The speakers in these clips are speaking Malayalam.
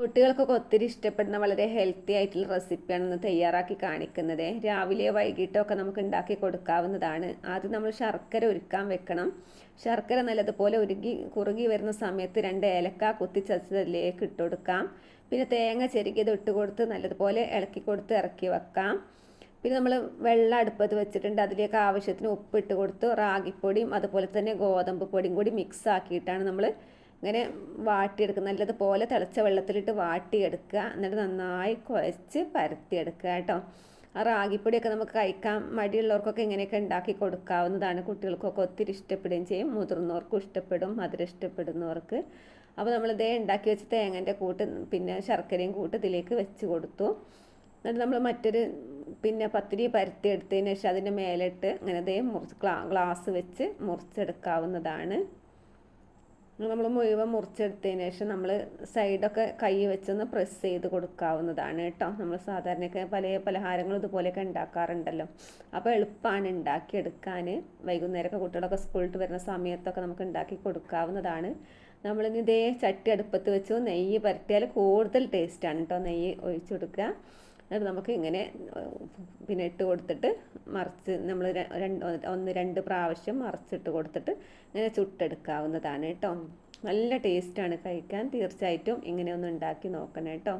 കുട്ടികൾക്കൊക്കെ ഒത്തിരി ഇഷ്ടപ്പെടുന്ന വളരെ ഹെൽത്തി ആയിട്ടുള്ള റെസിപ്പിയാണ് ഇന്ന് തയ്യാറാക്കി കാണിക്കുന്നത്. രാവിലെ വൈകിട്ടോ ഒക്കെ നമുക്ക് ഉണ്ടാക്കി കൊടുക്കാവുന്നതാണ്. ആദ്യം നമ്മൾ ശർക്കര ഒരുക്കാൻ വെക്കണം. ശർക്കര നല്ലതുപോലെ ഉരുകി കുറുകി വരുന്ന സമയത്ത് രണ്ട് ഏലക്ക കുത്തിച്ചതിലേക്ക് ഇട്ട് കൊടുക്കാം. പിന്നെ തേങ്ങ ചെരുകിയത് ഇട്ട് കൊടുത്ത് നല്ലതുപോലെ ഇളക്കി കൊടുത്ത് ഇറക്കി വെക്കാം. പിന്നെ നമ്മൾ വെള്ളം അടുപ്പത്ത് വെച്ചിട്ടുണ്ട്. അതിലേക്ക് ആവശ്യത്തിന് ഉപ്പിട്ട് കൊടുത്ത് റാഗിപ്പൊടിയും അതുപോലെ തന്നെ ഗോതമ്പ് പൊടിയും കൂടി മിക്സ് ആക്കിയിട്ടാണ് നമ്മൾ ഇങ്ങനെ വാട്ടിയെടുക്കുക. നല്ലതുപോലെ തിളച്ച വെള്ളത്തിലിട്ട് വാട്ടിയെടുക്കുക. എന്നിട്ട് നന്നായി കുഴച്ച് പരത്തിയെടുക്കുക കേട്ടോ. ആ റാഗിപ്പൊടിയൊക്കെ നമുക്ക് കഴിക്കാൻ മടിയുള്ളവർക്കൊക്കെ ഇങ്ങനെയൊക്കെ ഉണ്ടാക്കി കൊടുക്കാവുന്നതാണ്. കുട്ടികൾക്കൊക്കെ ഒത്തിരി ഇഷ്ടപ്പെടുകയും ചെയ്യും. മുതിർന്നവർക്കും ഇഷ്ടപ്പെടും. മധുരം ഇഷ്ടപ്പെടുന്നവർക്ക്. അപ്പോൾ നമ്മൾ ഇതേ ഉണ്ടാക്കി വെച്ച് തേങ്ങന്റെ കൂട്ട് പിന്നെ ശർക്കരയും കൂട്ട് ഇതിലേക്ക് വെച്ച് കൊടുത്തു. എന്നിട്ട് നമ്മൾ മറ്റൊരു പിന്നെ പത്തിരി പരത്തി എടുത്തതിന് ശേഷം അതിന്റെ മേലിട്ട് അങ്ങനെ അതേ മുറിച്ച് ഗ്ലാസ് വെച്ച് മുറിച്ചെടുക്കാവുന്നതാണ്. നമ്മൾ മുഴുവൻ മുറിച്ചെടുത്തതിന് ശേഷം നമ്മൾ സൈഡൊക്കെ കൈ വെച്ചൊന്ന് പ്രസ് ചെയ്ത് കൊടുക്കാവുന്നതാണ് കേട്ടോ. നമ്മൾ സാധാരണയൊക്കെ പല പലഹാരങ്ങളും ഇതുപോലെയൊക്കെ ഉണ്ടാക്കാറുണ്ടല്ലോ. അപ്പോൾ എളുപ്പമാണ് ഉണ്ടാക്കിയെടുക്കാൻ വൈകുന്നേരമൊക്കെ കുട്ടികളൊക്കെ സ്കൂളിൽ വരുന്ന സമയത്തൊക്കെ നമുക്ക് ഉണ്ടാക്കി കൊടുക്കാവുന്നതാണ്. നമ്മളിനി ഇതേ ചട്ടി അടുപ്പത്ത് വെച്ച് നെയ്യ് പരത്തിയാൽ കൂടുതൽ ടേസ്റ്റാണ് കേട്ടോ നെയ്യ് ഒഴിച്ചു കൊടുക്കുക. എന്നിട്ട് നമുക്ക് ഇങ്ങനെ പിന്നെ ഇട്ട് കൊടുത്തിട്ട് മറിച്ച് നമ്മൾ രണ്ട് ഒന്ന് രണ്ട് പ്രാവശ്യം മറിച്ചിട്ട് കൊടുത്തിട്ട് ഇങ്ങനെ ചുട്ടെടുക്കാവുന്നതാണ് കേട്ടോ. നല്ല ടേസ്റ്റാണ് കഴിക്കാൻ. തീർച്ചയായിട്ടും ഇങ്ങനെ ഒന്ന് ഉണ്ടാക്കി നോക്കണം കേട്ടോ.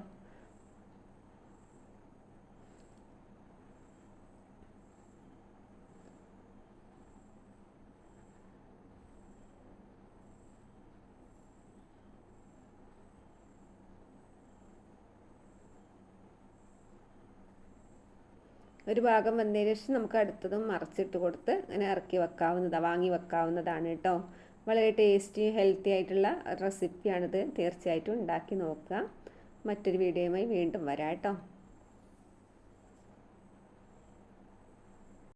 ഒരു ഭാഗം വന്നതിന് ശേഷം നമുക്ക് അടുത്തതും മറച്ചിട്ട് കൊടുത്ത് അങ്ങനെ ഇറക്കി വെക്കാവുന്നതാണ് വാങ്ങി വെക്കാവുന്നതാണ് കേട്ടോ. വളരെ ടേസ്റ്റി ഹെൽത്തി ആയിട്ടുള്ള റെസിപ്പിയാണിത് തീർച്ചയായിട്ടും ഉണ്ടാക്കി നോക്കുക. മറ്റൊരു വീഡിയോയുമായി വീണ്ടും വരാം കേട്ടോ.